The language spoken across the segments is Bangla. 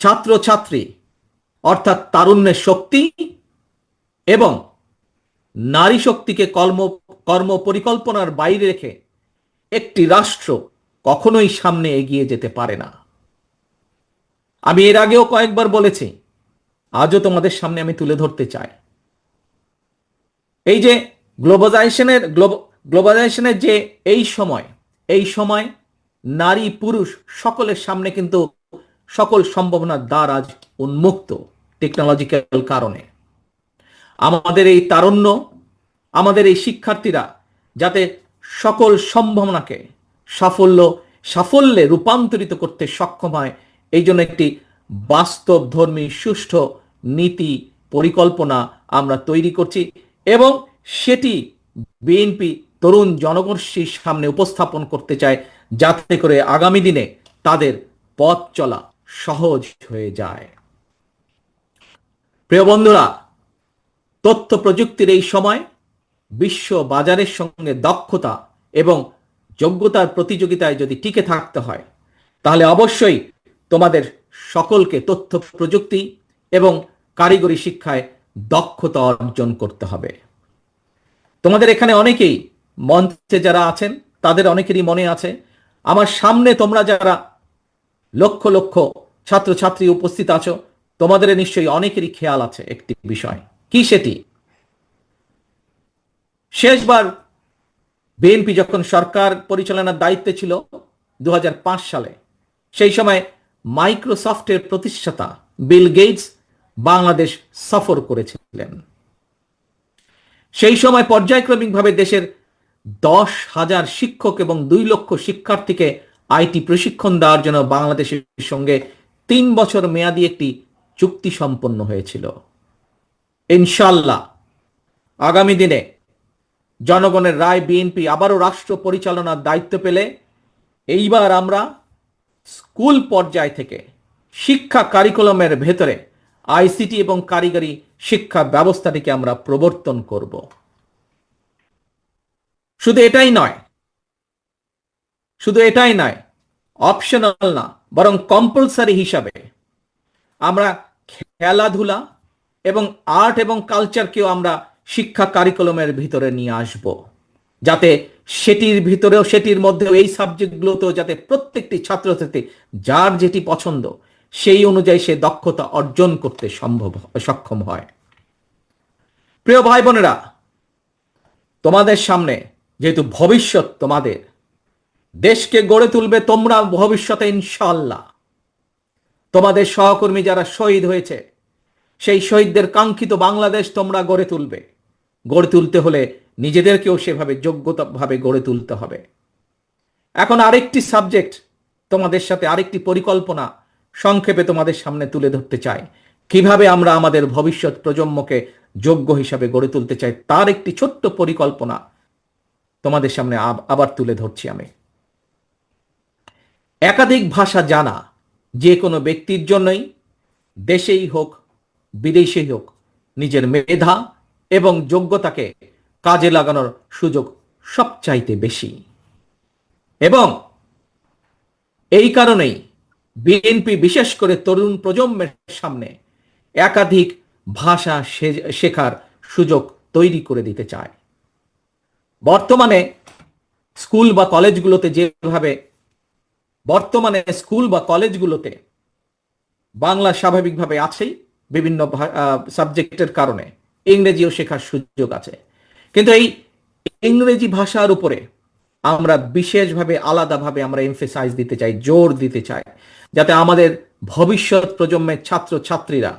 ছাত্রছাত্রী, অর্থাৎ তারুণ্যের শক্তি এবং নারী শক্তিকে কর্ম কর্ম পরিকল্পনার বাইরে রেখে একটি রাষ্ট্র কখনোই সামনে এগিয়ে যেতে পারে না। আমি এর আগেও কয়েকবার বলেছি, আজও তোমাদের সামনে আমি তুলে ধরতে চাই। এই যে গ্লোবালাইজেশনের গ্লোবালাইজেশনের যে এই সময় এই সময় নারী পুরুষ সকলের সামনে কিন্তু সকল সম্ভাবনার দ্বার আজ উন্মুক্ত টেকনোলজিক্যাল কারণে। আমাদের এই তারুণ্য, আমাদের এই শিক্ষার্থীরা যাতে সকল সম্ভাবনাকে সাফল্য, সাফল্যে রূপান্তরিত করতে সক্ষম হয়, এই জন্য একটি বাস্তবধর্মী, সুষ্ঠু নীতি পরিকল্পনা আমরা তৈরি করছি এবং সেটি বিএনপি তরুণ জনগোষ্ঠীর সামনে উপস্থাপন করতে চায়, যাতে করে আগামী দিনে তাদের পথ চলা সহজ হয়ে যায়। প্রিয় বন্ধুরা, তথ্য প্রযুক্তির এই সময় বিশ্ব বাজারের সঙ্গে দক্ষতা এবং যোগ্যতার প্রতিযোগিতায় যদি টিকে থাকতে হয়, তাহলে অবশ্যই তোমাদের সকলকে তথ্য প্রযুক্তি এবং কারিগরি শিক্ষায় দক্ষতা অর্জন করতে হবে। তোমাদের এখানে অনেকেই মঞ্চে যারা আছেন, তাদের অনেকেরই মনে আছে, আমার সামনে তোমরা যারা লক্ষ লক্ষ ছাত্রছাত্রী উপস্থিত আছো, তোমাদের নিশ্চয়ই অনেকেরই খেয়াল আছে একটি বিষয়। কি সেটি? শেষবার বিএনপি যখন সরকার পরিচালনার দায়িত্বে ছিল দু হাজার পাঁচ সালে, সেই সময় মাইক্রোসফটের প্রতিষ্ঠাতা বিল গেটস বাংলাদেশ সফর করেছিলেন। সেই সময় পর্যায়ক্রমিকভাবে দেশের দশ হাজার শিক্ষক এবং দুই লক্ষ শিক্ষার্থীকে আইটি প্রশিক্ষণ দেওয়ার জন্য বাংলাদেশের সঙ্গে তিন বছর মেয়াদি একটি চুক্তি সম্পন্ন হয়েছিল। ইনশাল্লাহ আগামী দিনে জনগণের রায়, বিএনপি আবারও রাষ্ট্র পরিচালনার দায়িত্ব পেলে এইবার আমরা স্কুল পর্যায় থেকে শিক্ষা কারিকুলামের ভেতরে আইসিটি এবং কারিগরি শিক্ষা ব্যবস্থাটিকে আমরা প্রবর্তন করব। শুধু এটাই নয়, শুধু এটাই নয় অপশনাল না, বরং কম্পালসারি হিসাবে আমরা খেলাধুলা এবং আর্ট এবং কালচারকেও আমরা শিক্ষা কারিকুলামের ভিতরে নিয়ে আসব। যাতে সেটির ভিতরেও, সেটির মধ্যেও এই সাবজেক্টগুলোতেও যাতে প্রত্যেকটি ছাত্রছাত্রী যার যেটি পছন্দ, সেই অনুযায়ী সে দক্ষতা অর্জন করতে সম্ভব সক্ষম হয়। প্রিয় ভাই বোনেরা তোমাদের সামনে যেহেতু ভবিষ্যৎ তোমাদের, দেশকে গড়ে তুলবে তোমরা ভবিষ্যতে ইনশাল্লাহ তোমাদের সহকর্মী যারা শহীদ হয়েছে, সেই শহীদদের কাঙ্ক্ষিত বাংলাদেশ তোমরা গড়ে তুলবে। গড়ে তুলতে হলে নিজেদেরকেও সেভাবে যোগ্যতাভাবে গড়ে তুলতে হবে। এখন আরেকটি সাবজেক্ট তোমাদের সাথে আরেকটি পরিকল্পনা সংক্ষেপে তোমাদের সামনে তুলে ধরতে চাই। কীভাবে আমরা আমাদের ভবিষ্যৎ প্রজন্মকে যোগ্য হিসাবে গড়ে তুলতে চাই, তার একটি ছোট্ট পরিকল্পনা তোমাদের সামনে আবার তুলে ধরছি আমি। একাধিক ভাষা জানা যে কোনো ব্যক্তির জন্যই দেশেই হোক, বিদেশেই হোক নিজের মেধা এবং যোগ্যতাকে কাজে লাগানোর সুযোগ সবচাইতে বেশি। এবং এই কারণেই বিএনপি বিশেষ করে তরুণ প্রজন্মের সামনে একাধিক ভাষা শেখার সুযোগ তৈরি করে দিতে চায়। বর্তমানে স্কুল বা কলেজগুলোতে যেভাবে, বর্তমানে স্কুল বা কলেজগুলোতে বাংলা স্বাভাবিকভাবে আছেই বিভিন্ন সাবজেক্টের কারণে। ইংরেজিও শেখার সুযোগ আছে। কিন্তু এই ইংরেজি ভাষার উপরে আমরা বিশেষভাবে আলাদাভাবে আমরা এমফেসাইজ দিতে চাই, জোর দিতে চাই, যাতে আমাদের ভবিষ্যৎ প্রজন্মের ছাত্র ছাত্রীরা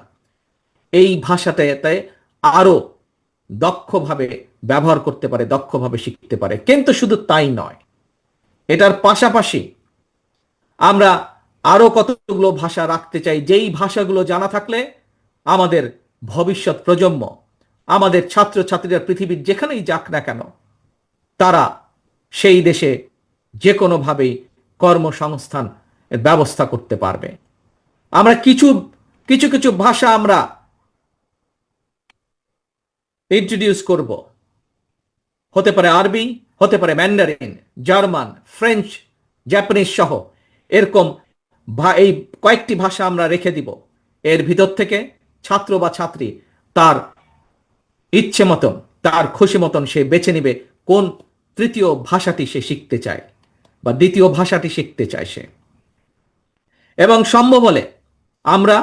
এই ভাষাটাতে আরও দক্ষভাবে ব্যবহার করতে পারে, দক্ষভাবে শিখতে পারে। কিন্তু শুধু তাই নয়, এটার পাশাপাশি আমরা আরও কতগুলো ভাষা রাখতে চাই, যেই ভাষাগুলো জানা থাকলে আমাদের ভবিষ্যৎ প্রজন্ম, আমাদের ছাত্র ছাত্রীরা পৃথিবীর যেখানেই যাক না কেন, তারা সেই দেশে যে কোনোভাবেই কর্মসংস্থান ব্যবস্থা করতে পারবে। আমরা কিছু কিছু কিছু ভাষা আমরা ইন্ট্রোডিউস করব। হতে পারে আরবি, হতে পারে ম্যান্ডারিন, জার্মান, ফ্রেঞ্চ, জাপানিজ সহ। এরকম এই কয়েকটি ভাষা আমরা রেখে দিব। এর ভিতর থেকে ছাত্র বা ছাত্রী তার ইচ্ছে মতন, তার খুশি মতন সে বেছে নিবে কোন তৃতীয় ভাষাটি সে শিখতে চায় বা দ্বিতীয় ভাষাটি শিখতে চায় সে। এবং সম্ভব হলে আমরা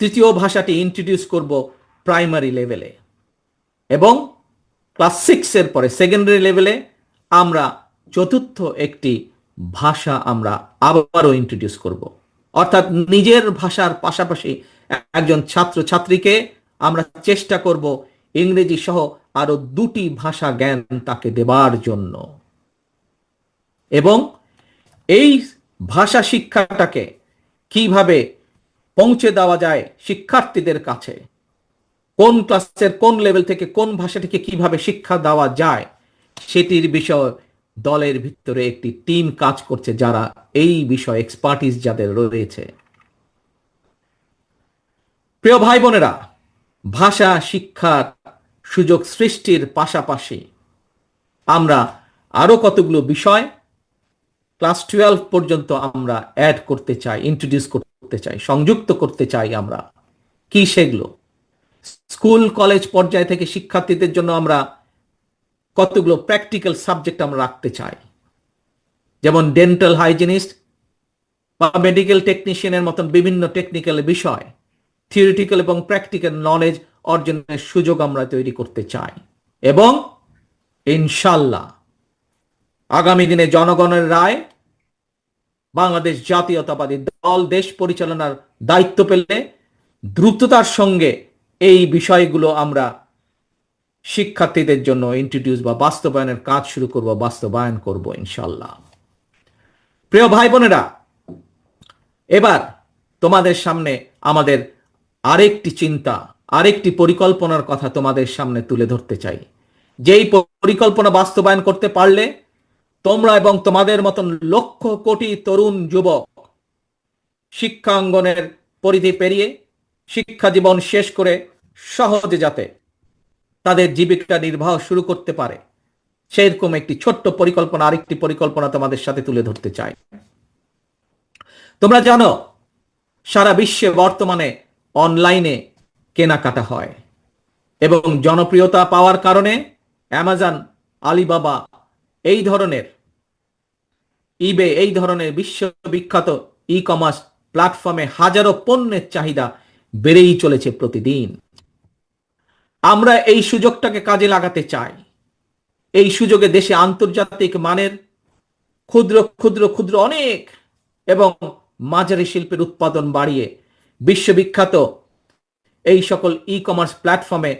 তৃতীয় ভাষাটি ইন্ট্রোডিউস করব প্রাইমারি লেভেলে এবং ক্লাস সিক্সের পরে সেকেন্ডারি লেভেলে আমরা চতুর্থ একটি ভাষা আমরা আবারও ইন্ট্রোডিউস করব। অর্থাৎ নিজের ভাষার পাশাপাশি একজন ছাত্র ছাত্রীকে আমরা চেষ্টা করব ইংরেজি সহ আরও দুটি ভাষা জ্ঞান তাকে দেবার জন্য। এবং এই ভাষা শিক্ষাটাকে কীভাবে পৌঁছে দেওয়া যায় শিক্ষার্থীদের কাছে কোন ক্লাসের কোন লেভেল থেকে কোন ভাষাটিকে কীভাবে শিক্ষা দেওয়া যায়, সেটির বিষয় দলের ভিতরে একটি টিম কাজ করছে যারা এই বিষয়ে এক্সপার্টিস যাদের রয়েছে। প্রিয় ভাই বোনেরা, ভাষা শিক্ষার সুযোগ সৃষ্টির পাশাপাশি আমরা আরও কতগুলো বিষয় ক্লাস টুয়েলভ পর্যন্ত আমরা অ্যাড করতে চাই ইন্ট্রোডিউস করতে চাই, সংযুক্ত করতে চাই আমরা। কি সেগুলো? স্কুল, কলেজ পর্যায় থেকে শিক্ষার্থীদের জন্য আমরা কতগুলো প্র্যাকটিক্যাল সাবজেক্ট আমরা রাখতে চাই। যেমন ডেন্টাল হাইজিনিস্ট বা মেডিকেল টেকনিশিয়ানের মতন বিভিন্ন টেকনিক্যাল বিষয়, থিওরিটিক্যাল এবং প্র্যাকটিক্যাল নলেজ অর্জনের সুযোগ আমরা তৈরি করতে চাই এবং ইনশাল্লাহ আগামী দিনে জনগণের রায়, বাংলাদেশ জাতীয়তাবাদী দল দেশ পরিচালনার দায়িত্ব পেলে দ্রুততার সঙ্গে এই বিষয়গুলো আমরা শিক্ষার্থীদের জন্য ইন্ট্রোডিউস বা বাস্তবায়নের কাজ শুরু করব, বাস্তবায়ন করব ইনশাল্লাহ। প্রিয় ভাই বোনেরা, এবার তোমাদের সামনে আমাদের আরেকটি চিন্তা, আরেকটি পরিকল্পনার কথা তোমাদের সামনে তুলে ধরতে চাই। যেই পরিকল্পনা বাস্তবায়ন করতে পারলে তোমরা এবং তোমাদের মতন লক্ষ কোটি তরুণ যুবক শিক্ষাঙ্গনের পরিধি পেরিয়ে শিক্ষা জীবন শেষ করে সহজে যাতে তাদের জীবিকা নির্বাহ শুরু করতে পারে, সেরকম একটি ছোট্ট পরিকল্পনা, আরেকটি পরিকল্পনা তোমাদের সাথে তুলে ধরতে চাই। তোমরা জানো, সারা বিশ্বে বর্তমানে অনলাইনে কেনাকাটা হয় এবং জনপ্রিয়তা পাওয়ার কারণে অ্যামাজন, আলিবাবা এই ধরনের, ইবে এই ধরনের বিশ্ববিখ্যাত ই কমার্স প্ল্যাটফর্মে হাজারো পণ্যের চাহিদা বেড়েই চলেছে প্রতিদিন। আমরা এই সুযোগটাকে কাজে লাগাতে চাই। এই সুযোগে দেশে আন্তর্জাতিক মানের ক্ষুদ্র ক্ষুদ্র ক্ষুদ্র অনেক এবং মাঝারি শিল্পের উৎপাদন বাড়িয়ে বিশ্ববিখ্যাত এই সকল ই কমার্স প্ল্যাটফর্মে